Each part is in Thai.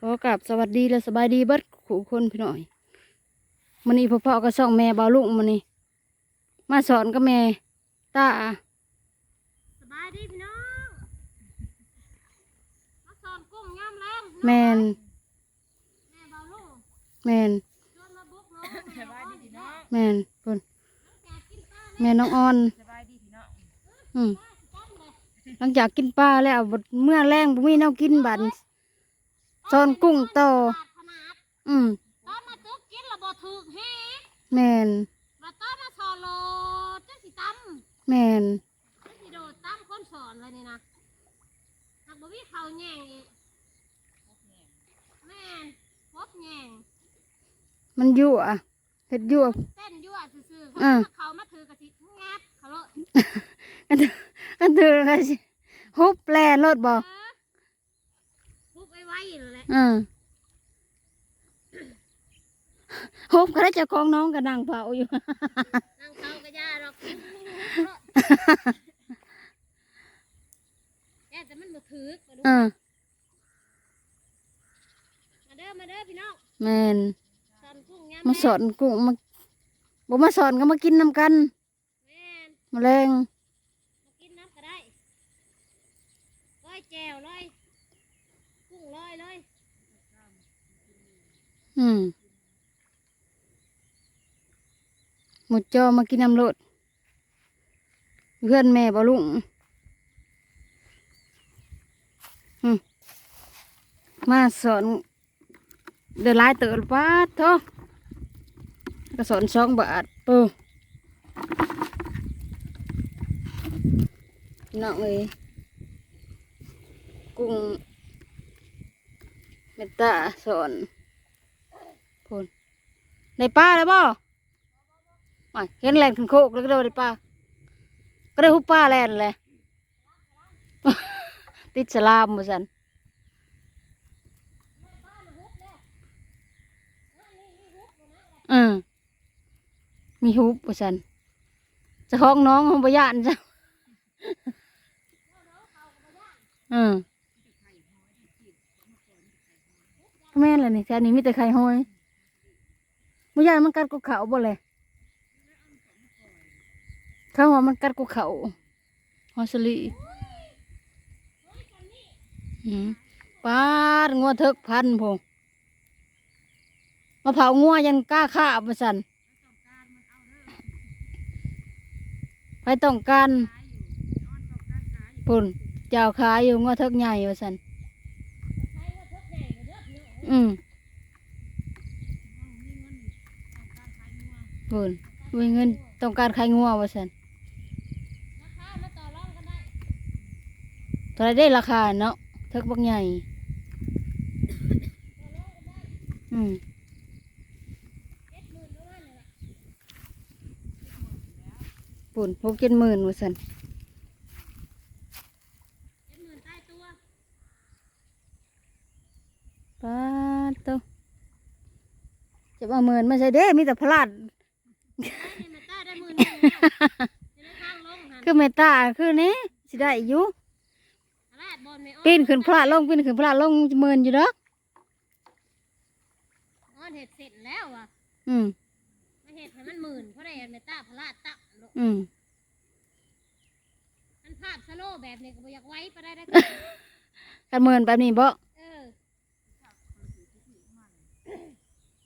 ขอกราบสวัสดีและสบายดีเบิดขู่คนพี่หน่อยมันนี้พ่อพ่อก็ส่องแม่เบาลุงมันนี่มาสอนกับแม่ตาสบายดีพี่น้องมาสอนกุ้งย่ำแรงแมนแม่เบาลูกแมนชวนมาบุกน้องสบายดีพี่น้องแมนเพิ่นแกกินปลาแม่น้องออนสบายดีพี่น้องอืมจ้ำเลยหลังจากกินปลาแล้วบัดเมื่อแรงบุมีแนวกินบัด สอนกุ้งโตอขาดขนาดอืมตอนมาตึกกินระบ่ถึกแฮะแมนว่าตอนมาสอนโลดจะสิตแมนำจะสิโดดตำคนสอนเลยนี่นะหากบ่มีเขาแย่งอีกแม่นพบแย่งมันยั่วเฮ็ดยั่ว เต้นยั่วซื่อๆอ่าเขามาถือกะสิงับเขาโลดอันเธอก็สิฮุบแลรถบ่เออพุบ ไว้ไว้เลยแหละอืมฮุบก็ได้เจ้าของน้องก็นั่งเผาอยู่ นั่งเขาก็ย่าหรอกแย่แต่มันบ่ถือกมาดูอ่ามาเด้อมาเด้อพี่น้องแมนสอนกุ้งยำมาสอนกุ้งมาบ่มาสอนก็มากินน้ำกันแม่น แมลง มากินน้ำก็ได้ร้อยแจวร้อยกุ้งร้อยเลย อืมหมดจอมากินน้ำรดเพื่อนแม่บ่ลุงมาสอนเดือดร้ายเติร์ป้าเถอะก็สอนสองบาทปูน้องเอ้ยกุ้งเมตตาสอน ได้ปลาแล้วบ่ไม่เห็นแลนขึ้นโคกแล้วก็ได้ปลาก็ได้หุบปลาแลนเลยติดสลามมาสันอืมมีฮุบมาสันจะของน้องของบยานจ้ะอืมแม่นเลยนี่แถวนี้มีแต่ไข่ห้อย บยานมันกัดกูเขาบ่เลยเขาว่ามันกัดกูเขาฮอสลีอืมปาดงัวเถิกพันพงมาเผางัวยันกล้าฆ่ามาสันไปต้องการปุ่นเจ้าขายอยู่งัวเถิกใหญ่มาสันอืม ปุ่นมีเงินต้องการขายงัวมาสันราคาต่อรองกันได้ตอได้ราคาเนาะเถิกบักใหญ่อืมปุ่นหกเจ็ดหมื่นว่าสันเจ็ดหมื่นใต้ตัวป้าตจะมาหมื่นไม่ใช่เด้มีแต่พลาด คือเมตตาคือนี้สิได้อยู่ตลาดบอลไม่อ้อปีนขึ้นพลาดลงปีนขึ้นพลาดลงหมื่นอยู่เด้ออ้อนเห็ดเสร็จแล้วอะอืมมาเห็ดให้มันหมื่นเพราะได้เมตตาพลาดตับลูกอืมอันภาพสโลว์แบบนี้ก็บ่อยากไว้ไปได้ได้กันหมื่นแบบนี้บ่เออ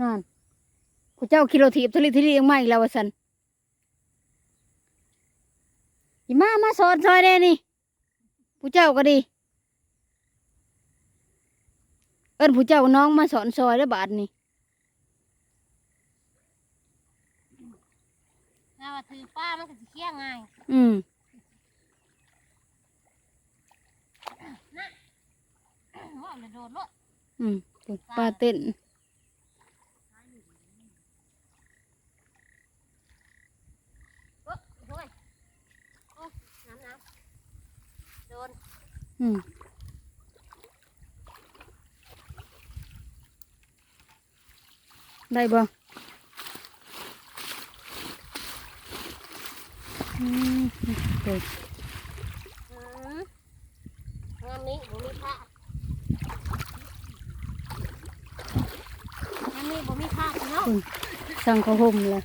นั่นผู้เจ้าคิโลถีบทะเลทะเลยังไม่แล้วว่าสัน อีมามาสอนซอยเด้นี่ผู้เจ้าก็ดี เอิ้นผู้เจ้าน้องมาสอนซอยได้อบาทนี่ถ้าว่าถือป้ามันก็สิเคี้ยงง่ายอืมว่าเลยโดดรถอืมปุ่นปลาเต้น โอ้โอ้ยโอ้น้ำน้ำโดน อืมได้บ่อืมเด็กอืมงานนี้ผมมีผ้านี้บ่มีค่าพี่น้องสั่งเขาวห่มเลย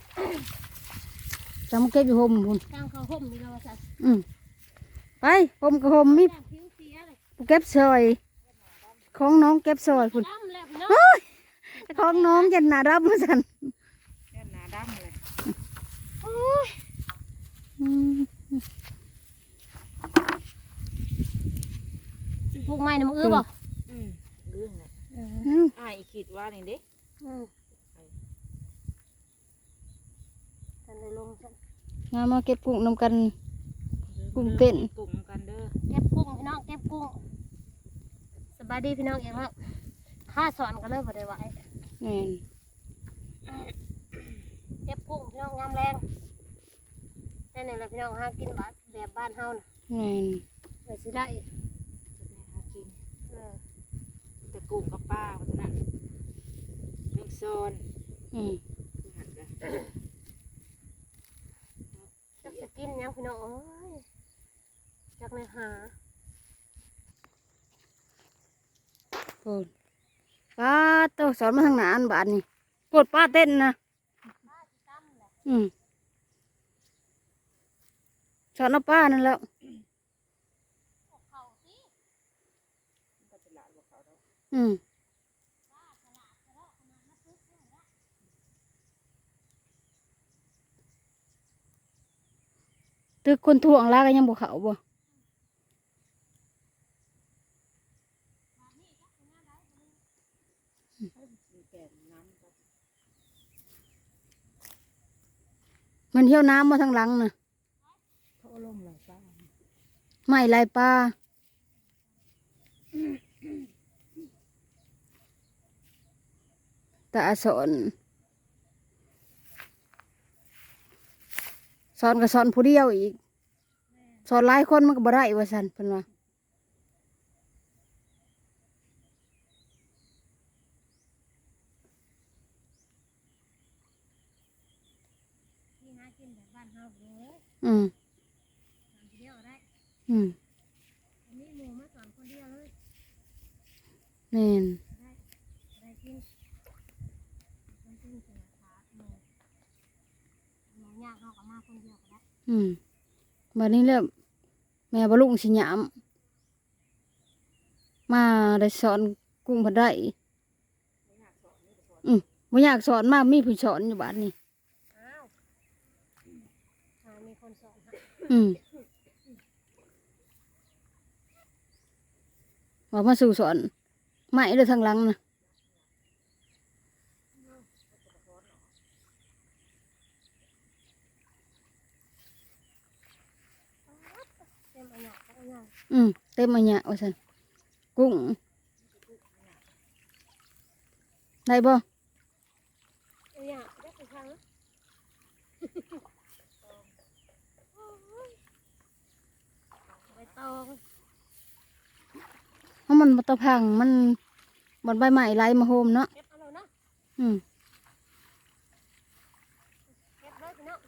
สั่งมาเก็บอยู่ห่มพุ่นจ้างเขาห่มนี่เราว่าซั่นอืมไปห่มกับห่มมีจ้างผิว เสียเลยผู้เก็บซอยของน้องเก็บซอยพุ่นดำแล้วพี่น้องของน้องจะหนารับมาสั่นแค่หนาดำเลยอืมปลูกไม้น้ำอื้อบ่อืมเรื่องเลยอืมอ้ายคิดว่านี่เด้อืมท่านได้ลงซั่นงามาเก็บกุ้งนำกัน กุ้งเต้นกุ้งกันเด้อเก็บกุ้งพี่น้องเก็บกุ้งส บายดีพี่น้องเองแล้วข้าสอนกันเลยบ่ได้ไหวแม่นเก็บกุ้งพี่น้องงามแรงนั่นนี่แหละพี่น้องหากินบาแบบบ้านเฮาน่ะแม่นเพื่อสิได้จะแม่หากินเออแต่กุ้งกับปลาเพราะฉะนั้นแมงซอนอืมคือหันกันจักสิกินหยังพี่น้องเอ้ยจักในหา โอ้ยป้าโตสอนมาทางหนาอันบาทนี่ปวดป้าเต้นนะอืมสอนเอาป้านั่นแล้วเขาสิก็จะหลาดกว่าเขาเนาะอืมตึกคนถ่วงลาก็ยังบ่เขาบ่ มีแก่นน้ำก็ มันเที่ยวน้ำมาทางหลังน่ะเขาลงไหลปลาไม่ลายปลาแต่อาสอนสอนก็สอนผู้เดียวอีกสอนหลายคนมันก็บ่ได้ว่าสันเพิ่นว่า ที่หา กินแบบบ้านเฮาเด้ออืมทำเดียวได้อืมอันนี้หมูมาสอนคนเดียวเลยแม่นได้ได้กินมันกินเสียขาหมูหมูย่างเฮาก็มาคนเดียวก็ได้อืมบัดนี้เริ่มแม่บ่ลุงสิหยามมาได้สอนกุ้งเพิ่นได้อืมบ่อยากสอนมากมีผู้สอนอยู่บ้านนี้ อ้าวหามีคนส อนให้อืมว่ามาสู่สอนไม่เลยทา เพราะมันบ่ตะพังมันบนใบไม้ไหลมาโฮมเนาะเก็บเอาเลยเนาะอืมเก็บเลยพี่น้อง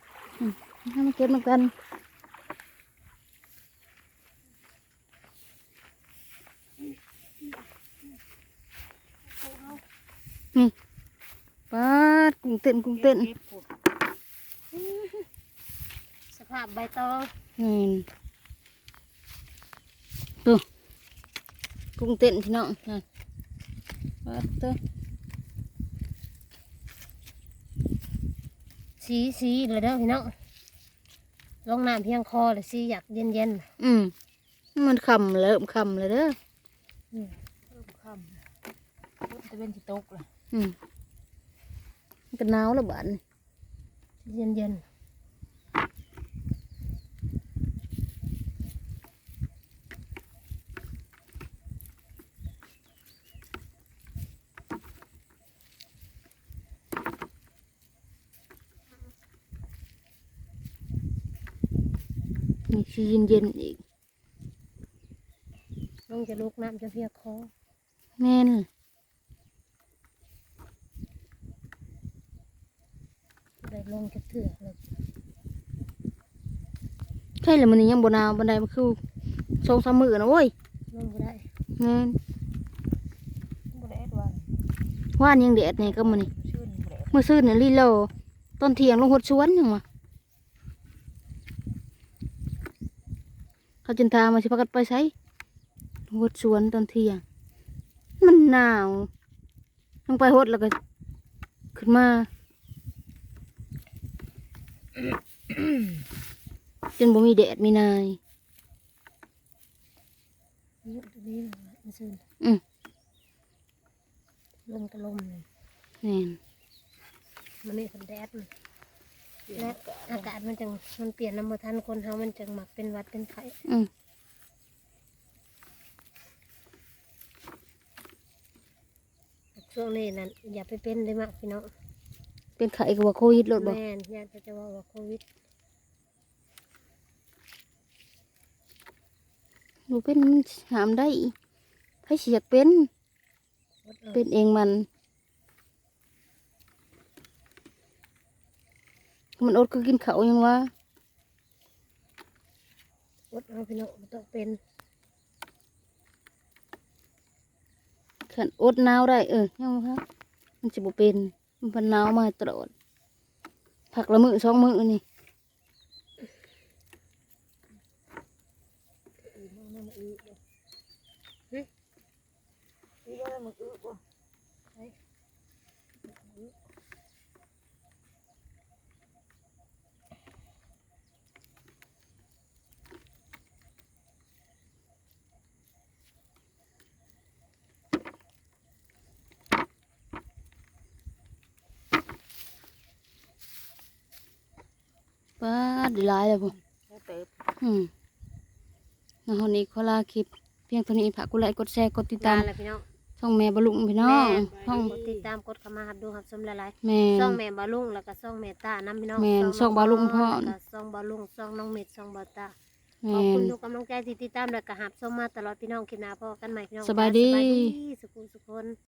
ให้มาเก็บนำกันนี่ปาดกุ้งเต้นกุ้งเต้นเก็บปุ๊บสภาพใบตองนี่ตัว กุ้งเต้นพี่น้องนั่นปาดตัวสีสีเลยเด้อพี่น้องลงน้ำเพียงคอเลยสีอยากเย็นเย็นอืมมันคำเริ่มคำเลยเด้อเริ่มค่ำพุทธเป็นสิตกเลยอืมมันก็หนาวแล้วบ้านเย็นเย็น ๆนี่ชีเย็นเย็นๆอีกลงจะลุกน้ำจะเพียคอแม่นได้ลงจะเถื่อเลยใช่เลยมันนี่ยังบนาวบันไดมันคือสองสามมือนะโว้ยลงก็ได้แม่นบ่ได้ดวนว่านยังแดดเนี่ยก็มันนี่เชื่มื่อซื้อเนี่ยลีโลตอนเทียงลงหดสวนยังวะ เขาจนทามมาสิพากันไปใช้ลงหดสวนตอนเที่ยงมันหนาวลงไปหดแล้วก็ ขึ้นมาจนบ่มีแดดมีนายนี่ตัวนี้มันซื่นอืมลมก็ลมเลยแน่นมันนี่คนแดดมัน และอากาศมันจังมันเปลี่ยนน้ำมาทันคนเฮามันจังหมักเป็นหวัดเป็นไข้อืมช่วงนี้นั่นอย่าไปเป็นเลยมากพี่น้องเป็นไข้กับว่าโควิดโลดบ่แม่นญาติเขาจะว่าว่าโควิดหนูเป็นมันหามได้ให้สิอยากเป็นอดเอาเป็นเองมัน มันอดก็กินเขาวยังวะอดเอาพี่น้องบ่ต้องเป็นขันอดหนาวได้เออยังวะมันจะบ่เป็นมันพันหนาวมาตลอดผักละมือสองมือนี่นี่ว่ามึงอึบ่ ป้า ดได้หลายแล้วผมแล้วเติบอืมแล้ววันนี้ขอลาคลิป เพียงเท่านี้ฝากกดไลค์กดแชร์กดติดตามลแล้วพี่น้องช่องแม่บะลุงพี่น้องช่องกดติดตามกดเข้ามาหับดูหับชมหลายแม่ๆซ่องแม่บาลุงแล้วก็ซ่องแม่ตาน้ำพี่น้องแม่นซ่องบาลุงพ่อแล้วก็ซ่องบาลุงซ่องน้องเม็ดซ่องบาตาแม่ขอบคุณนทุกกำลังใจที่ติดตามและก็หับชมมาตลอดพี่น้องคลิปหน้าพอกันใหม่พี่น้องสบายดีสบายดีสุขุมสุขคน